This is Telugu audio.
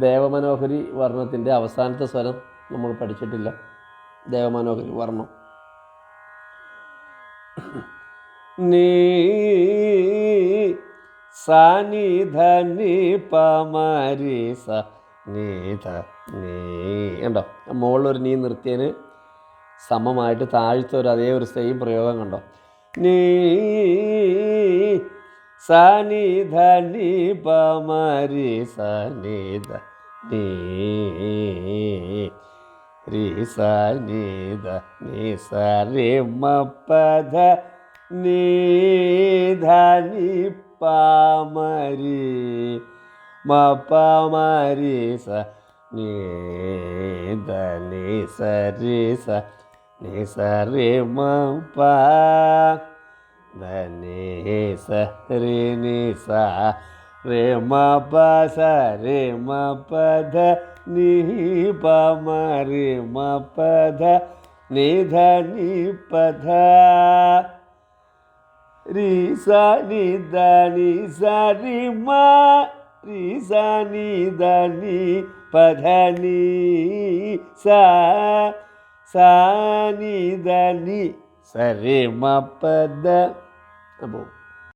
ദേവമനോഹരി വർണത്തിന്റെ അവസാനത്തെ സ്വരം നമ്മൾ പഠിച്ചിട്ടില്ല. ദേവമനോഹരി വർണം. നീ സാനി ധനി പമരി സ നീ ധ നീ കണ്ടോ? മുകളിലൊരു നീ നിർത്തിയതിന് സമമായിട്ട് താഴ്ത്ത ഒരു അതേ ഒരു സെയിം പ്രയോഗം കണ്ടോ? നീ సాని ధని పమరి సాని ధని రి సాని ధని సరే మపధ నీ ధని పామరి మపమరి స నీ ధని సరి స నీ సరే మపా స రే ని సా రే మ ప స రే మ ప ధ ని ప మ రే మ ప ధ ని ధ ని ప ధ రి సా ని ద ని సా రి మ రి సా ని ద ని ప ధ ని సా సా ని ద ని స మ ప ద అబ్బో.